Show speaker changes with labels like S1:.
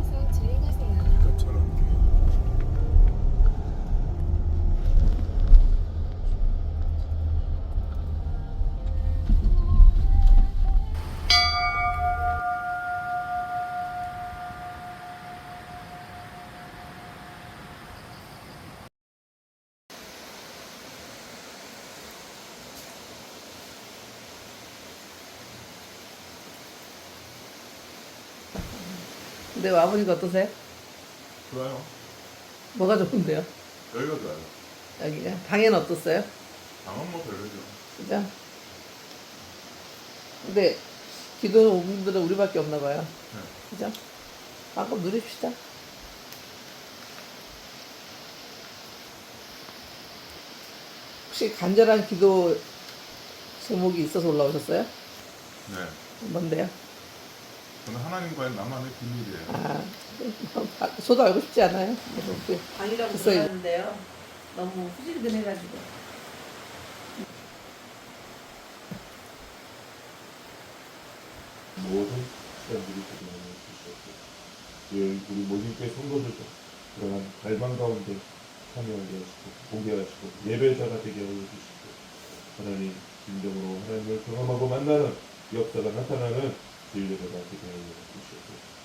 S1: 방향에서 주행하세요.
S2: 그러니까 저런 게
S3: 근데 아버지가 어떠세요?
S2: 좋아요.
S3: 뭐가 좋은데요?
S2: 여기가 좋아요.
S3: 여기가 방에는 어떻어요?
S2: 방은 뭐 별로죠.
S3: 그죠? 근데 기도는 오분들은 우리밖에 없나 봐요.
S2: 네.
S3: 그죠? 방금 누립시다. 혹시 간절한 기도 제목이 있어서 올라오셨어요?
S2: 네.
S3: 뭔데요?
S2: 저는 하나님과의 나만의 비밀이에요.
S3: 아, 저도 알고 싶지 않아요. 이렇게
S4: 방이라고
S3: 글쎄요.
S4: 들어갔는데요. 너무 후질근해가지고.
S5: 모든 시간들이 그동안에 주셨고 늘 우리 모든 교회 성도들도 그러한 갈망 가운데 참여하게 하시고 보게 하시고 예배자가 되게 하여 주시고 하나님 진정으로 하나님을 경험하고 만나는 역사가 나타나는 진리가 되게 하여 주시고